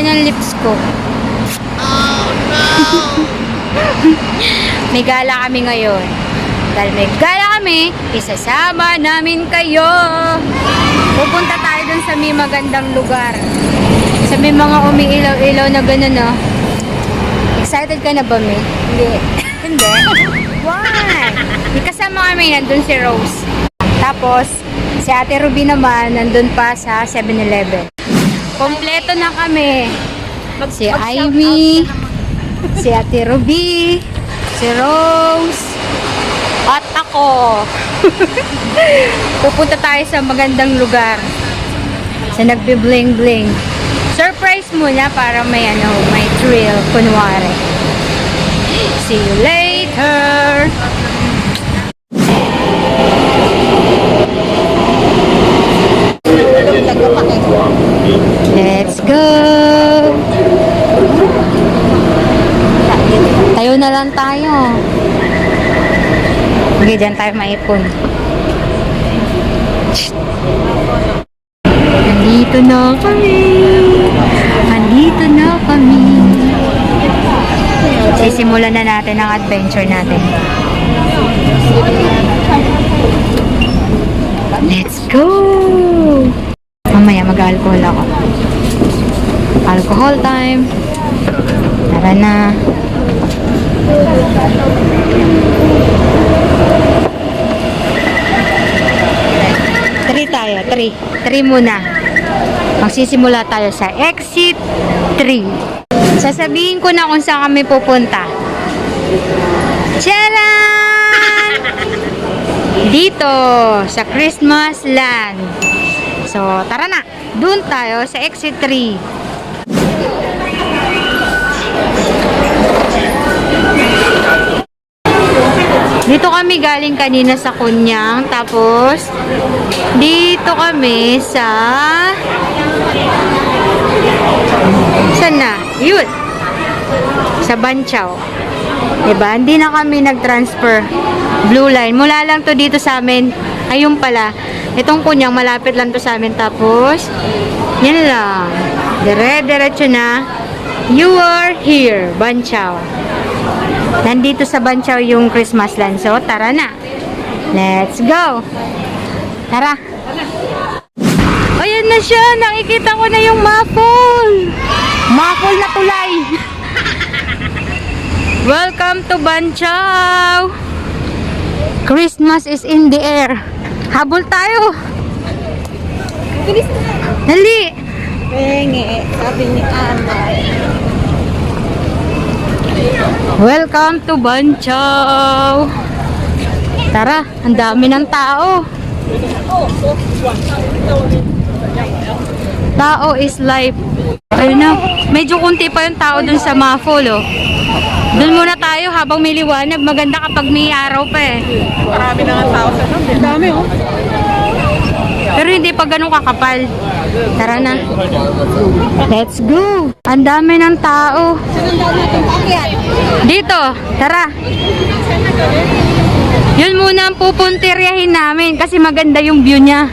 Pati ng lips ko. may gala kami ngayon. Dahil may gala kami, isasama namin kayo. Pupunta tayo dun sa may magandang lugar. Sa may mga umiilaw-ilaw na gano'n, no? Excited ka na ba, May? Hindi. Hindi? Why? May kasama kami, nandun si Rose. Tapos, si Ate Ruby naman, nandun pa sa 7-Eleven. Kompleto na kami. Si Ivy, si Ate Ruby, si Rose, at ako. Pupunta tayo sa magandang lugar. Sa nagbe-bling-bling. Surprise muna para may ano, may thrill, kunwari. See you later! Let's go! Tayo na lang tayo. Okay, dyan tayo maipon. Nandito na kami. Nandito na kami. Sisimulan na natin ang adventure natin. Let's go! Mamaya mag-alcohol ako. Alcohol time. Tara na. Three tayo. Three. Three muna. Magsisimula tayo sa exit 3. Sasabihin ko na kung saan kami pupunta. Charan! Dito, sa Christmas Land. So, tara na. Doon tayo sa exit 3. Dito kami galing kanina sa Kunyang. Tapos, dito kami sa... Saan na? Yun. Sa Banchaw. Diba? Hindi na kami nag-transfer. Blue line. Mula lang to dito sa amin. Ayun pala. Itong Kunyang, malapit lang to sa amin. Tapos, yan lang. Dire-diretso na. You are here, Banchaw. Nandito sa Banchaw yung Christmas land. So, tara na. Let's go. Tara. Ayan na siya. Nakikita ko na yung maple. Maple na tulay. Welcome to Banchaw. Christmas is in the air. Habol tayo. Dali. Penge, sabi ni Ana. Welcome to Banchaw. Tara, ang dami ng tao. Tao is life. Ayun na, medyo kunti pa yung tao dun sa Mafol, oh. Dun muna tayo habang may liwanag. Maganda kapag may araw pa eh. Marami na nga tao sa. Ang dami oh. Pero hindi pa ganun kakapal. Tara na. Let's go. Ang dami ng tao. Dito, tara. Yun muna ang pupuntiryahin namin kasi maganda yung view niya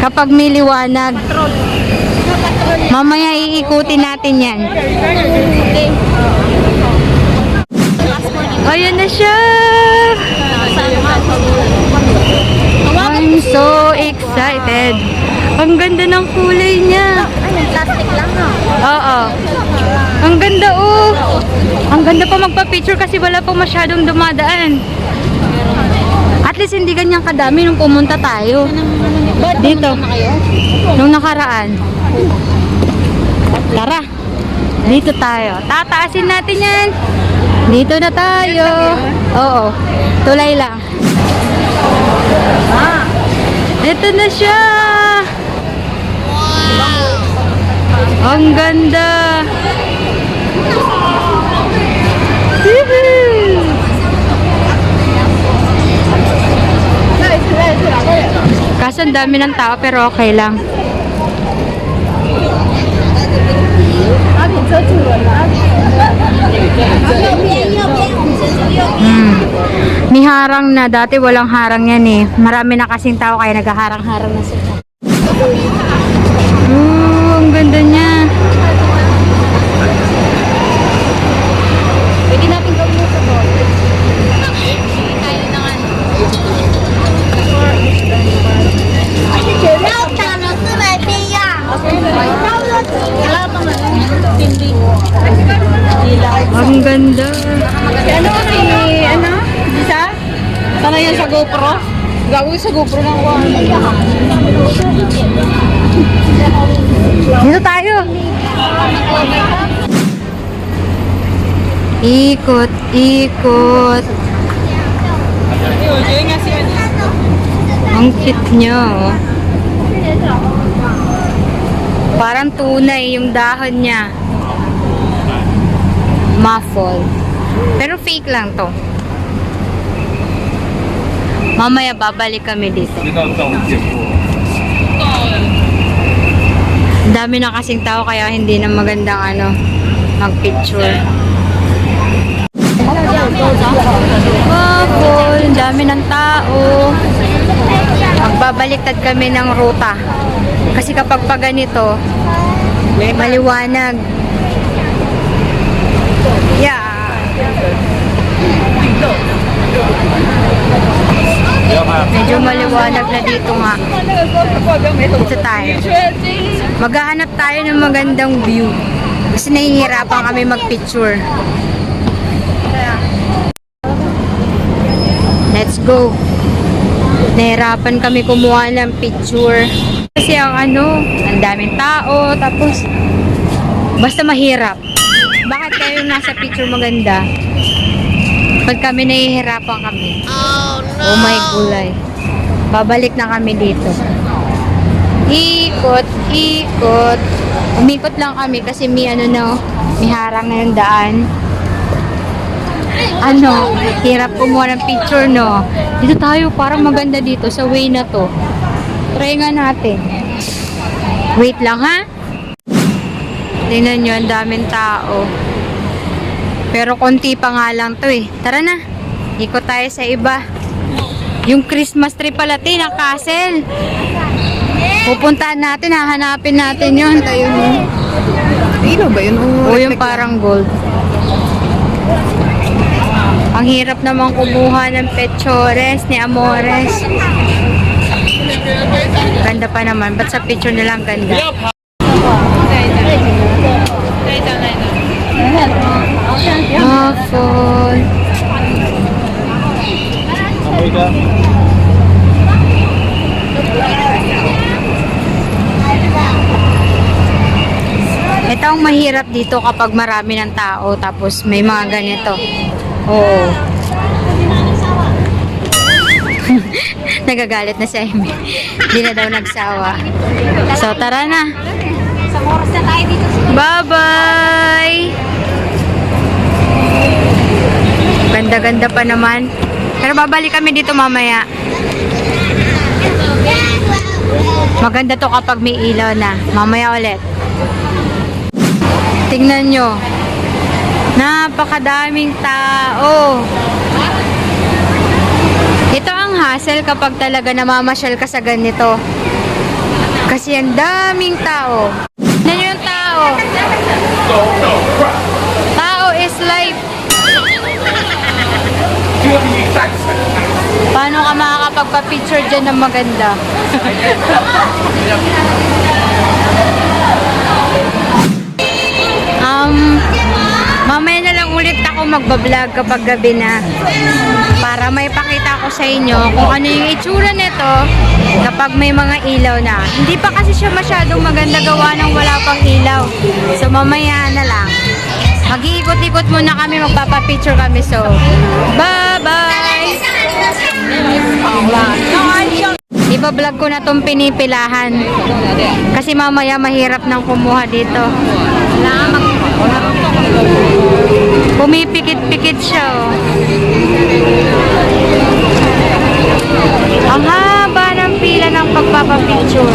kapag may liwanag. Mamaya iikutin natin yan. Ayan na siya! I'm so excited. Ang ganda ng kulay niya. Ay, plastic lang ah. Oo. Ang ganda oh. Ang ganda pa magpa-picture kasi wala pa masyadong dumadaan. At least hindi ganyan kadami nung pumunta tayo. Dito. Nung nakaraan. Tara. Dito tayo. Tataasin natin yan. Dito na tayo. Oo. Tulay lang. Ito na siya. Ang ganda. Kaso ang dami ng tao pero okay lang. Hmm. harang na. Dati walang harang yan eh. Marami na kasing tao kaya naghaharang-harang na sila. Ooh, ang ganda niya. Pwede natin gawin sa ball. Tayo na nga. Ang ganda. Si ano si ano? Isa? Sana yan sa GoPro? Gawin sa GoPro lang ko. Dito tayo. Ikot, ikot. Ano. Ang cute niya, oh. Parang tunay yung dahon niya. Muffle. Pero fake lang to. Mamaya babalik kami dito. Dami na kasing tao kaya hindi na magandang ano, mag-picture. Waffle, ang dami ng tao. Magbabaliktad kami ng ruta. Kasi kapag pa ganito, maliwanag. Yeah. Medyo maliwanag na dito nga. Dito tayo. Maghahanap tayo ng magandang view. Kasi nahihirapan kami mag-picture. Let's go. Nahirapan kami kumuha ng picture. Kasi ang ano, ang daming tao, tapos basta mahirap. Bakit kayo nasa picture maganda? Pag kami nahihirapan kami. Oh my gulay. Babalik na kami dito. Ikot, ikot. Umikot lang kami kasi may ano na, may harang na yung daan. Ano, hirap kumuha ng picture, no? Dito tayo, parang maganda dito sa way na to. Try nga natin. Wait lang, ha? Tingnan nyo, ang daming tao. Pero konti pa nga lang to eh. Tara na. Ikot tayo sa iba. Yung Christmas tree pala, Tina, castle. Pupuntahan natin, hahanapin natin yun. Ilo ba yun? O yung parang gold. Ang hirap naman kumuha ng pechores ni Amores. Ganda pa naman. Ba't sa picture nila ang ganda? Waffle. Ito ang mahirap dito kapag marami ng tao tapos may mga ganito. Oo. Nagagalit na si Amy. Hindi na daw nagsawa. So, tara na. Bye-bye! Ganda-ganda pa naman. Pero babalik kami dito mamaya. Maganda to kapag may ilaw na. Mamaya ulit. Tingnan nyo. Napakadaming tao. Ito ang hassle kapag talaga namamasyal ka sa ganito. Kasi ang daming tao. Tingnan nyo yung. Tao Paano ka makakapagpa-picture dyan ng maganda? um, mamaya na lang ulit ako magbablog kapag gabi na. Para may pakita ko sa inyo kung ano yung itsura nito kapag may mga ilaw na. Hindi pa kasi siya masyadong maganda gawa ng wala pang ilaw. So mamaya na lang. Mag-iikot-ikot muna kami, magpapapicture kami. So, bye-bye! Iba-vlog ko na tong pinipilahan. Kasi mamaya mahirap nang kumuha dito. Pumipikit-pikit siya, oh. Ang haba ng pila ng pagpapapicture.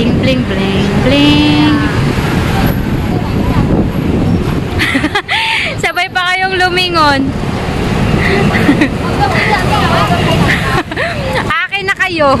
Bling, bling, bling, bling. Sabay pa kayong lumingon. Akin na kayo.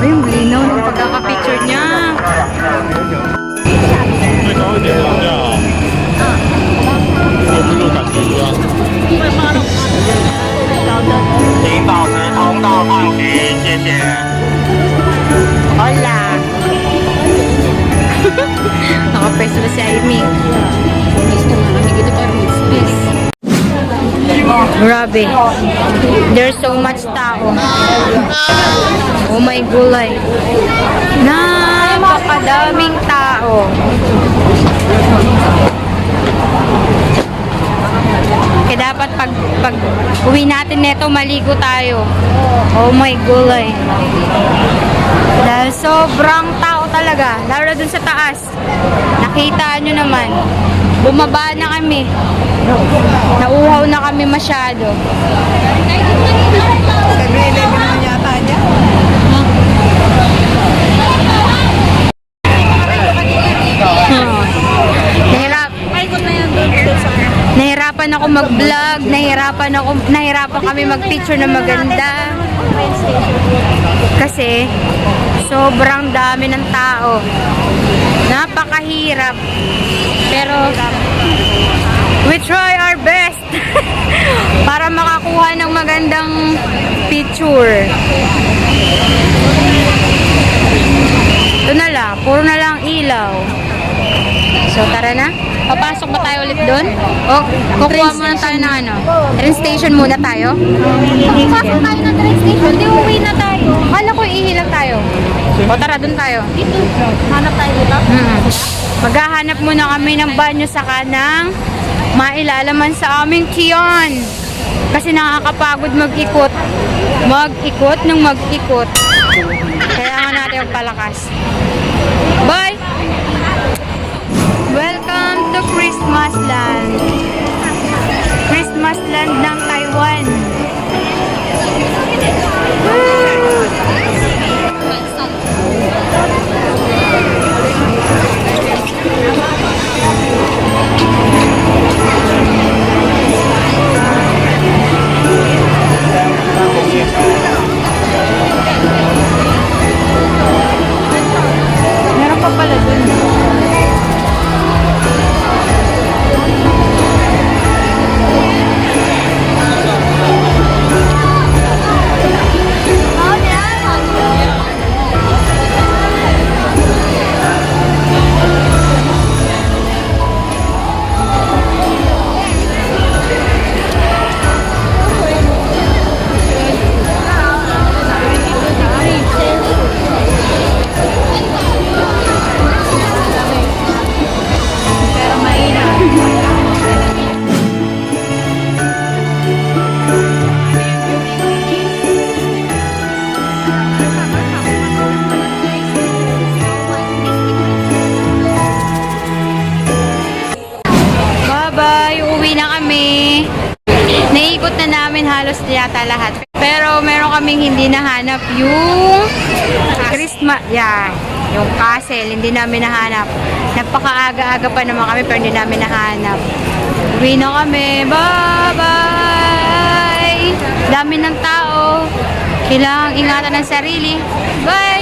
Ay, yung linaw ng pagkakapicture niya. Hola! Nakapeso na si Aimee. Grabe. There's so much tao. Oh my gulay. Napakadaming tao. Kaya dapat pag, pag uwi natin neto, maligo tayo. Oh my gulay. Dahil sobrang tao talaga, lalo dun sa taas. Nakita nyo naman, bumaba na kami. Nauhaw na kami masyado. 7-Eleven naman yata niya. Nahirap. Nahirapan ako mag-vlog, nahirapan ako, nahirapan kami mag-picture na maganda. Kasi sobrang dami ng tao. Napakahirap. Pero we try our best para makakuha ng magandang picture. Ito na lang, puro na lang ilaw. So tara na. Papasok ba tayo ulit doon? O kukuha muna tayo ng ano? Train station muna tayo? Pasok tayo ng train station. Di uwi na tayo. Kala ko ihilang tayo. O tara, doon tayo. Dito. Hanap tayo dito? Mm. Maghahanap muna kami ng banyo sa kanang mailalaman sa aming kiyon. Kasi nakakapagod mag-ikot. Mag-ikot ng mag-ikot. Kailangan natin magpalakas. Bye! Nahanap yung Christmas, yeah, yung castle, hindi namin nahanap. Napakaaga-aga pa naman kami pero hindi namin nahanap. Uwi na kami. Bye-bye! Dami ng tao. Kailangang ingatan ng sarili. Bye!